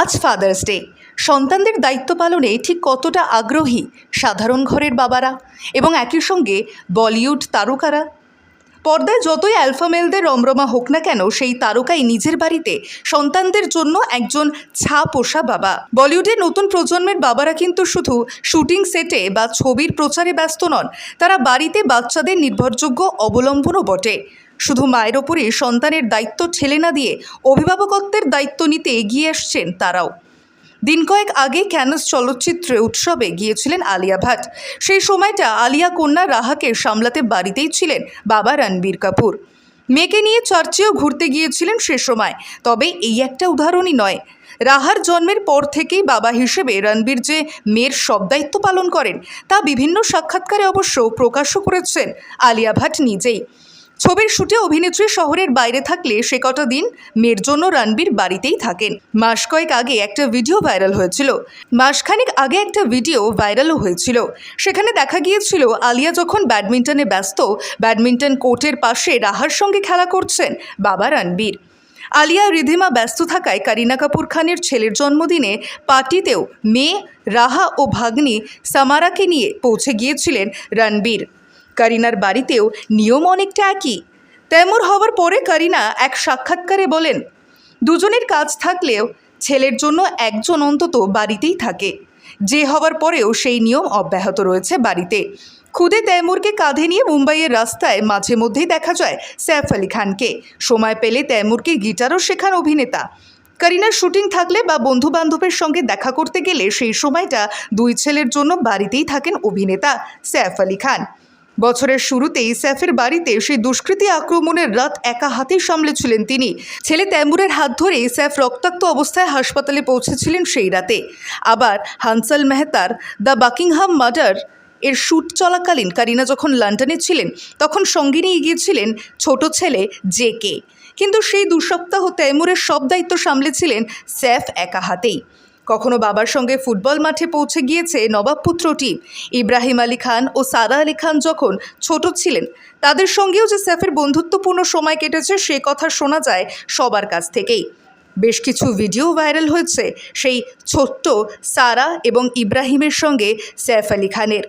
আজ father's day সন্তানদের দায়িত্ব পালনে ঠিক কতটা আগ্রহী সাধারণ ঘরের বাবারা এবং একই সঙ্গে বলিউড তারকারা? পর্দায় যতই অ্যালফামেলদের রমরমা হোক না কেন, সেই তারকাই নিজের বাড়িতে সন্তানদের জন্য একজন ছা পোষা বাবা। বলিউডের নতুন প্রজন্মের বাবারা কিন্তু শুধু শুটিং সেটে বা ছবির প্রচারে ব্যস্ত নন, তারা বাড়িতে বাচ্চাদের নির্ভরযোগ্য অবলম্বনও বটে। শুধু মায়ের ওপরে সন্তানের দায়িত্ব ঠেলে না দিয়ে অভিভাবকত্বের দায়িত্ব নিতে এগিয়ে আসছেন তারাও। দিন কয়েক আগে ক্যানস চলচ্চিত্রে উৎসবে গিয়েছিলেন আলিয়া ভাট। সেই সময়টা আলিয়া কন্যা রাহাকে সামলাতে বাড়িতেই ছিলেন বাবা রণবীর কাপুর। মেয়েকে নিয়ে চার্চেও ঘুরতে গিয়েছিলেন সে সময়, তবে এই একটা উদাহরণই নয়। রাহার জন্মের পর থেকেই বাবা হিসেবে রণবীর যে মেয়ের সব দায়িত্ব পালন করেন, তা বিভিন্ন সাক্ষাৎকারে অবশ্য প্রকাশও করেছেন আলিয়া ভাট নিজেই। ছবির শুটে অভিনেত্রী শহরের বাইরে থাকলে সে কটা দিন মেয়ের জন্য রণবীর বাড়িতেই থাকেন। মাস কয়েক আগে একটা ভিডিও ভাইরাল হয়েছিল। মাসখানেক আগে একটা ভিডিও ভাইরালও হয়েছিল। সেখানে দেখা গিয়েছিল, আলিয়া যখন ব্যাডমিন্টনে ব্যস্ত, ব্যাডমিন্টন কোর্টের পাশে রাহার সঙ্গে খেলা করছেন বাবা রণবীর। আলিয়া রিধিমা ব্যস্ত থাকায় করিনা কাপুর খানের ছেলের জন্মদিনে পার্টিতেও মেয়ে, রাহা ও ভাগ্নি সামারাকে নিয়ে পৌঁছে গিয়েছিলেন রণবীর। করিনার বাড়িতেও নিয়ম অনেকটা একই। তেমন হওয়ার পরে করিনা এক সাক্ষাৎকারে বলেন, দুজনের কাজ থাকলেও ছেলের জন্য একজন অন্তত বাড়িতেই থাকে। যে হওয়ার পরেও সেই নিয়ম অব্যাহত রয়েছে বাড়িতে। খুদে তৈমুরকে কাঁধে নিয়ে মুম্বাইয়ের রাস্তায় মাঝে মধ্যেই দেখা যায় সৈফ আলী খানকে। সময় পেলে তৈমুরকে গিটারও শেখান অভিনেতা। করিনার শুটিং থাকলে বা বন্ধু বান্ধবের সঙ্গে দেখা করতে গেলে সেই সময়টা দুই ছেলের জন্য বাড়িতেই থাকেন অভিনেতা সৈফ আলী খান। বছরের শুরুতেই স্যাফের বাড়িতে সেই দুষ্কৃতী আক্রমণের রাত একা হাতেই সামলেছিলেন তিনি। ছেলে তৈমুরের হাত ধরেই স্যাফ রক্তাক্ত অবস্থায় হাসপাতালে পৌঁছেছিলেন সেই রাতে। আবার হানসাল মেহতার দ্য বাকিংহাম মার্ডার এর শ্যুট চলাকালীন কারিনা যখন লন্ডনে ছিলেন, তখন সঙ্গে নিয়ে গিয়েছিলেন ছোট ছেলে জে কে। কিন্তু সেই দু সপ্তাহ তৈমুরের সব দায়িত্ব সামলেছিলেন স্যাফ একা হাতেই। কখনো বাবার সঙ্গে ফুটবল মাঠে পৌঁছে গিয়েছে নবাবপুত্র টিম। ইব্রাহিম আলী খান ও সারা আলী খান যখন ছোট ছিলেন, তাদের সঙ্গেও যে স্যাফের বন্ধুত্বপূর্ণ সময় কেটেছে, সে কথা শোনা যায় সবার কাছ থেকেই। বেশ কিছু ভিডিও ভাইরাল হয়েছে সেই ছোট্ট সারা এবং ইব্রাহিমের সঙ্গে সৈফ আলী খানের।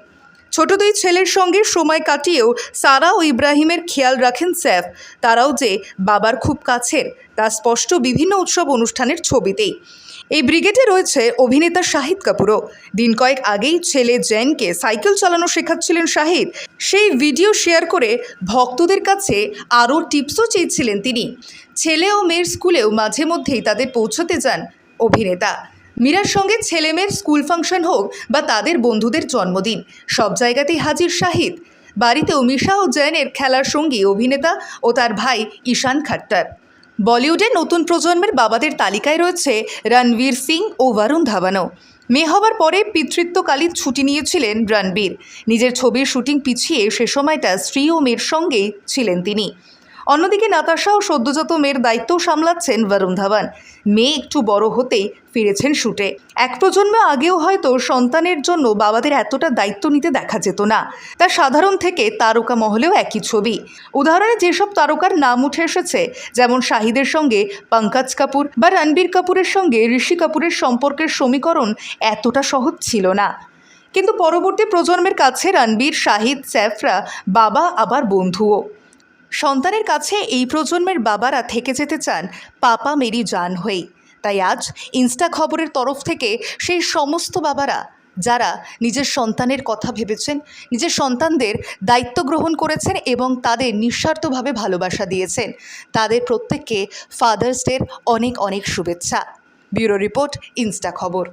ছোট দুই ছেলের সঙ্গে সময় কাটিয়েও সারা ও ইব্রাহিমের খেয়াল রাখেন স্যাফ তারাও যে বাবার খুব কাছের, তা স্পষ্ট বিভিন্ন উৎসব অনুষ্ঠানের ছবিতেই। এই ব্রিগেডে রয়েছে অভিনেতা শাহিদ কাপুরও। দিন কয়েক আগেই ছেলে জেনকে সাইকেল চালানো শেখাচ্ছিলেন শাহিদ। সেই ভিডিও শেয়ার করে ভক্তদের কাছে আরও টিপসও চেয়েছিলেন তিনি। ছেলে ও মেয়ের স্কুলেও মাঝে মধ্যেই তাদের পৌঁছতে যান অভিনেতা। মীরার সঙ্গে ছেলেমেয়ের স্কুল ফাংশন হোক বা তাদের বন্ধুদের জন্মদিন, সব জায়গাতেই হাজির শাহিদ। বাড়িতেও মিশা ও জৈনের খেলার সঙ্গী, অভিনেতা ও তার ভাই ঈশান খাট্টার। বলিউডের নতুন প্রজন্মের বাবাদের তালিকায় রয়েছে রণবীর সিং ও বরুণ ধাওয়ানও মেয়ে হওয়ার পরে পিতৃত্বকালীন ছুটি নিয়েছিলেন রণবীর। নিজের ছবির শুটিং পিছিয়ে সে সময়টা স্ত্রী ও মেয়ের সঙ্গেই ছিলেন তিনি। অন্যদিকে নাতাশা ও সদ্যজাত মেয়ের দায়িত্বও সামলাচ্ছেন বরুণ ধাবান মেয়ে একটু বড় হতেই ফিরেছেন শুটে। এক প্রজন্ম আগেও হয়তো সন্তানের জন্য বাবাদের এতটা দায়িত্ব নিতে দেখা যেত না। তা সাধারণ থেকে তারকা মহলেও একই ছবি। উদাহরণে যেসব তারকার নাম উঠে এসেছে, যেমন শাহিদের সঙ্গে পঙ্কাজ কাপুর বা রণবীর কাপুরের সঙ্গে ঋষি কাপুরের সম্পর্কের সমীকরণ এতটা সহজ ছিল না। কিন্তু পরবর্তী প্রজন্মের কাছে রণবীর, শাহিদ, স্যাফরা বাবা, আবার বন্ধুও। সন্তানের কাছে এই প্রজন্মের বাবারা থেকে যেতে চান পাপা মেরি জান হয়েই তাই আজ ইনস্টা খবরের তরফ থেকে সেই সমস্ত বাবারা, যারা নিজের সন্তানের কথা ভেবেছেন, নিজের সন্তানদের দায়িত্ব গ্রহণ করেছেন এবং তাদের নিঃস্বার্থভাবে ভালোবাসা দিয়েছেন, তাদের প্রত্যেককে ফাদার্স ডের অনেক অনেক শুভেচ্ছা। ব্যুরো রিপোর্ট, ইনস্টা খবর।